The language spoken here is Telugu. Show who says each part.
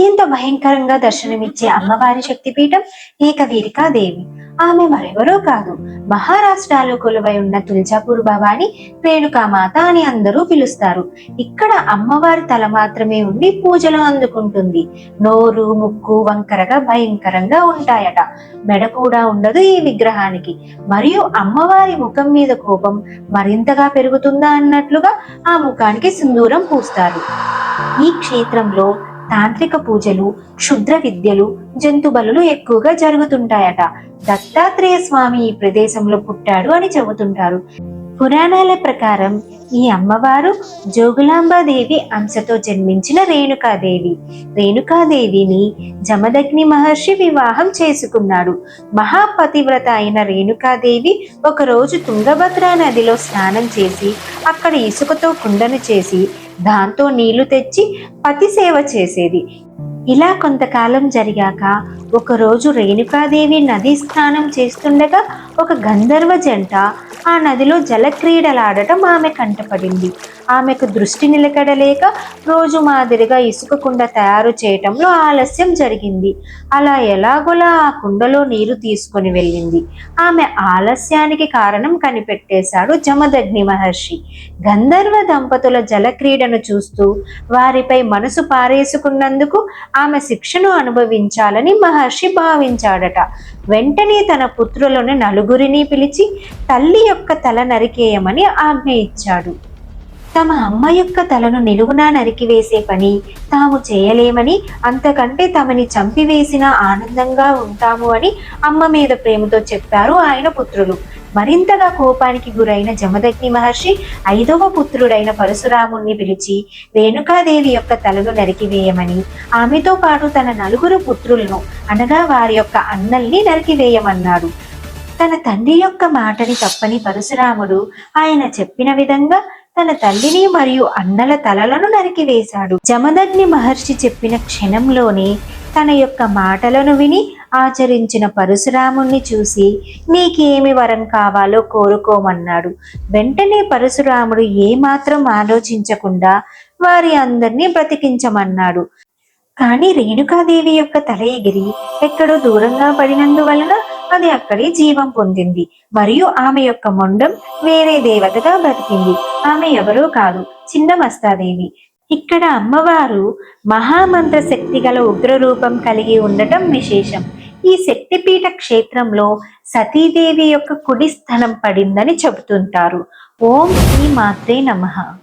Speaker 1: అత్యంత భయంకరంగా దర్శనమిచ్చే అమ్మవారి శక్తిపీఠం ఏకవీరికాదేవి. ఆమె మరెవరో కాదు. మహారాష్ట్రలో కొలువై ఉన్న తుల్జాపూర్ భవాని రేణుకామాత అని అందరూ పిలుస్తారు. ఇక్కడ అమ్మవారి తల మాత్రమే ఉండి పూజలు అందుకుంటుంది. నోరు ముక్కు వంకరగా భయంకరంగా ఉంటాయట. మెడ కూడా ఉండదు ఈ విగ్రహానికి. మరియు అమ్మవారి ముఖం మీద కోపం మరింతగా పెరుగుతుందా అన్నట్లుగా ఆ ముఖానికి సింధూరం పూస్తారు. ఈ క్షేత్రంలో తాంత్రిక పూజలు క్షుద్ర విద్యలు జంతు బలులు ఎక్కువగా జరుగుతుంటాయట. దత్తాత్రేయ స్వామి ఈ ప్రదేశంలో పుట్టాడు అని చెబుతుంటారు. పురాణాల ప్రకారం ఈ అమ్మవారు జోగులాంబాదేవి అంశతో జన్మించిన రేణుకాదేవి. రేణుకాదేవిని జమదగ్ని మహర్షి వివాహం చేసుకున్నాడు. మహాపతివ్రత అయిన రేణుకాదేవి ఒకరోజు తుంగభద్ర నదిలో స్నానం చేసి అక్కడ ఇసుకతో కుండను చేసి దాంతో నీళ్ళు తెచ్చి పతిసేవ చేసేది. ఇలా కొంతకాలం జరిగాక ఒకరోజు రేణుకాదేవి నది స్నానం చేస్తుండగా ఒక గంధర్వ జంట ఆ నదిలో జలక్రీడలాడటం ఆమె కంటపడింది. ఆమెకు దృష్టి నిలకడలేక రోజు మాదిరిగా ఇసుక కుండ తయారు చేయటంలో ఆలస్యం జరిగింది. అలా ఎలాగోలా ఆ కుండలో నీరు తీసుకొని వెళ్ళింది. ఆమె ఆలస్యానికి కారణం కనిపెట్టేశాడు జమదగ్ని మహర్షి. గంధర్వ దంపతుల జలక్రీడను చూస్తూ వారిపై మనసు పారేసుకున్నందుకు ఆమె శిక్షను అనుభవించాలని మహర్షి భావించాడట. వెంటనే తన పుత్రులను నలుగురిని పిలిచి తల్లి యొక్క తల నరికేయమని ఆజ్ఞ ఇచ్చాడు. తమ అమ్మ యొక్క తలను నిలువునా నరికివేసే పని తాము చేయలేమని అంతకంటే తమని చంపివేసిన ఆనందంగా ఉంటాము అని అమ్మ మీద ప్రేమతో చెప్పారు ఆయన పుత్రులు. మరింతగా కోపానికి గురైన జమదగ్ని మహర్షి ఐదవ పుత్రుడైన పరశురాముణ్ణి పిలిచి రేణుకాదేవి యొక్క తలను నరికివేయమని ఆమెతో పాటు తన నలుగురు పుత్రులను అనగా వారి యొక్క అన్నల్ని నరికివేయమన్నాడు తన తండ్రి యొక్క మాటని తప్పని పరశురాముడు ఆయన చెప్పిన విధంగా తన తల్లిని మరియు అన్నల తలలను నరికివేశాడు జమదగ్ని మహర్షి చెప్పిన క్షణంలోనే తన యొక్క మాటలను విని ఆచరించిన పరశురాముణ్ణి చూసి నీకేమి వరం కావాలో కోరుకోమన్నాడు. వెంటనే పరశురాముడు ఏమాత్రం ఆలోచించకుండా వారి అందరినీ బ్రతికించమన్నాడు. కానీ రేణుకాదేవి యొక్క తల ఎగిరి ఎక్కడో దూరంగా పడినందువలన అది అక్కడే జీవం పొందింది. మరియు ఆమె యొక్క మొండం వేరే దేవతగా బ్రతికింది. ఆమె ఎవరో కాదు చిన్న మస్తాదేవి. ఇక్కడ అమ్మవారు మహామంత్ర శక్తి గల ఉగ్ర రూపం కలిగి ఉండటం విశేషం. ఈ శక్తిపీఠ క్షేత్రంలో సతీదేవి యొక్క కుడి స్థలం పడిందని చెబుతుంటారు. ఓం శ్రీ మాత్రే నమః.